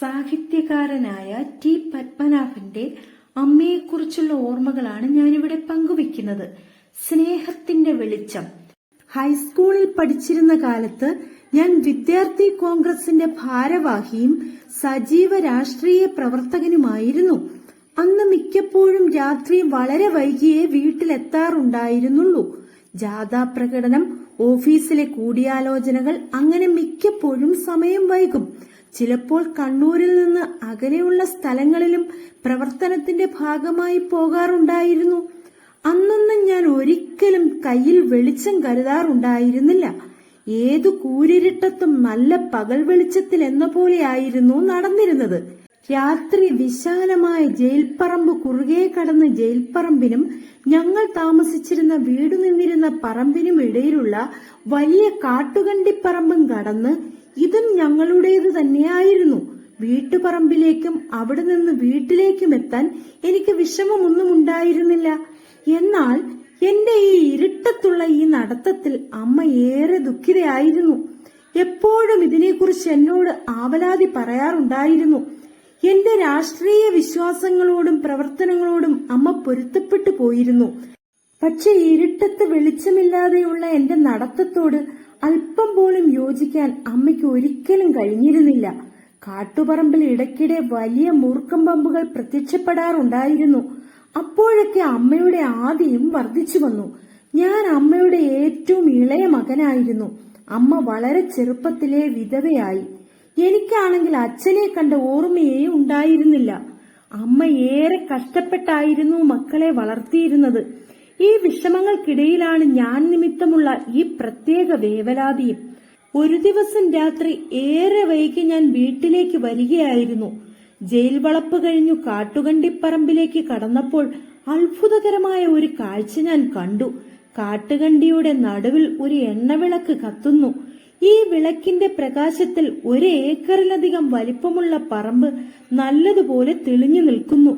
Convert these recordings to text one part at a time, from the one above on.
സാഹിത്യകാരനായ T പത്മനാഭന്റെ അമ്മയെക്കുറിച്ചുള്ള ഓർമ്മകളാണ് ഞാനിവിടെ പങ്കുവെക്കുന്നത് സ്നേഹത്തിന്റെ വെളിച്ചം. ഹൈസ്കൂളിൽ പഠിച്ചിരുന്ന കാലത്ത് ഞാൻ വിദ്യാർത്ഥി കോൺഗ്രസിന്റെ ഭാരവാഹിയും സജീവ രാഷ്ട്രീയ പ്രവർത്തകനുമായിരുന്നു. അന്ന് മിക്കപ്പോഴും രാത്രി വളരെ വൈകിയേ വീട്ടിലെത്താറുണ്ടായിരുന്നുള്ളൂ. ജാഥാ പ്രകടനം ഓഫീസിലെ കൂടിയാലോചനകൾ അങ്ങനെ മിക്കപ്പോഴും സമയം വൈകും. ചിലപ്പോൾ കണ്ണൂരിൽ നിന്ന് അകലെയുള്ള സ്ഥലങ്ങളിലും പ്രവർത്തനത്തിന്റെ ഭാഗമായി പോകാറുണ്ടായിരുന്നു. അന്നൊന്നും ഞാൻ ഒരിക്കലും കയ്യിൽ വെളിച്ചം കരുതാറുണ്ടായിരുന്നില്ല. ഏതു കൂരിരുട്ടത്തും നല്ല പകൽ വെളിച്ചത്തിൽ എന്ന പോലെയായിരുന്നു നടന്നിരുന്നത്. രാത്രി വിശാലമായ ജയിൽപ്പറമ്പ് കുറുകെ കടന്ന് ജയിൽപ്പറമ്പിനും ഞങ്ങൾ താമസിച്ചിരുന്ന വീടു നിന്നിരുന്ന പറമ്പിനും ഇടയിലുള്ള വലിയ കാട്ടുകണ്ടിപ്പറമ്പും കടന്ന് ഇതും ഞങ്ങളുടേത് തന്നെയായിരുന്നു. വീട്ടുപറമ്പിലേക്കും അവിടെ നിന്ന് വീട്ടിലേക്കും എത്താൻ എനിക്ക് വിഷമമൊന്നും ഉണ്ടായിരുന്നില്ല. എന്നാൽ എന്റെ ഈ ഇരുട്ടത്തുള്ള ഈ നടത്തത്തിൽ അമ്മ ഏറെ ദുഃഖിതയായിരുന്നു. എപ്പോഴും ഇതിനെക്കുറിച്ച് എന്നോട് ആവലാതി പറയാറുണ്ടായിരുന്നു. എന്റെ രാഷ്ട്രീയ വിശ്വാസങ്ങളോടും പ്രവർത്തനങ്ങളോടും അമ്മ പൊരുത്തപ്പെട്ടു പോയിരുന്നു. പക്ഷെ ഇരുട്ടത്ത് വെളിച്ചമില്ലാതെയുള്ള എന്റെ നടത്തത്തോട് അല്പം പോലും യോജിക്കാൻ അമ്മയ്ക്ക് ഒരിക്കലും കഴിഞ്ഞിരുന്നില്ല. കാട്ടുപറമ്പിൽ ഇടയ്ക്കിടെ വലിയ മൂർക്കം പമ്പുകൾ പ്രത്യക്ഷപ്പെടാറുണ്ടായിരുന്നു. അപ്പോഴൊക്കെ അമ്മയുടെ ആദിയും വർദ്ധിച്ചു വന്നു. ഞാൻ അമ്മയുടെ ഏറ്റവും ഇളയ മകനായിരുന്നു. അമ്മ വളരെ ചെറുപ്പത്തിലെ വിധവയായി. എനിക്കാണെങ്കിൽ അച്ഛനെ കണ്ട ഓർമ്മയേ ഉണ്ടായിരുന്നില്ല. അമ്മ ഏറെ കഷ്ടപ്പെട്ടായിരുന്നു മക്കളെ വളർത്തിയിരുന്നത്. ഈ വിഷമങ്ങൾക്കിടയിലാണ് ഞാൻ നിമിത്തമുള്ള ഈ പ്രത്യേക വേവലാതിയും. ഒരു ദിവസം രാത്രി ഏറെ വൈകി ഞാൻ വീട്ടിലേക്ക് വരികയായിരുന്നു. ജയിൽ വളപ്പ് കഴിഞ്ഞു കാട്ടുകണ്ടിപ്പറമ്പിലേക്ക് കടന്നപ്പോൾ അത്ഭുതകരമായ ഒരു കാഴ്ച ഞാൻ കണ്ടു. കാട്ടുകണ്ടിയുടെ നടുവിൽ ഒരു എണ്ണവിളക്ക് കത്തുന്നു. ഈ വിളക്കിന്റെ പ്രകാശത്തിൽ ഒരു ഏക്കറിലധികം വലിപ്പമുള്ള പറമ്പ് നല്ലതുപോലെ തെളിഞ്ഞു നിൽക്കുന്നു.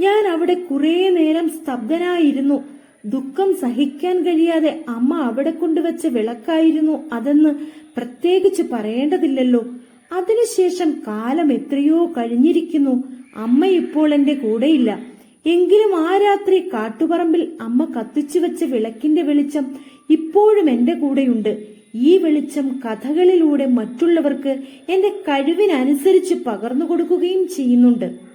ഞാൻ അവിടെ കുറേ നേരം സ്തബ്ധനായിരുന്നു. ദുഃഖം സഹിക്കാൻ കഴിയാതെ അമ്മ അവിടെ കൊണ്ടുവച്ച വിളക്കായിരുന്നു അതെന്ന് പ്രത്യേകിച്ച് പറയേണ്ടതില്ലല്ലോ. അതിനുശേഷം കാലം എത്രയോ കഴിഞ്ഞിരിക്കുന്നു. അമ്മ ഇപ്പോൾ എന്റെ കൂടെയില്ല. എങ്കിലും ആ രാത്രി കാട്ടുപറമ്പിൽ അമ്മ കത്തിച്ചു വെച്ച വിളക്കിന്റെ വെളിച്ചം ഇപ്പോഴും എന്റെ കൂടെയുണ്ട്. ഈ വെളിച്ചം കഥകളിലൂടെ മറ്റുള്ളവർക്ക് എന്റെ കഴിവിനനുസരിച്ച് പകർന്നു കൊടുക്കുകയും ചെയ്യുന്നുണ്ട്.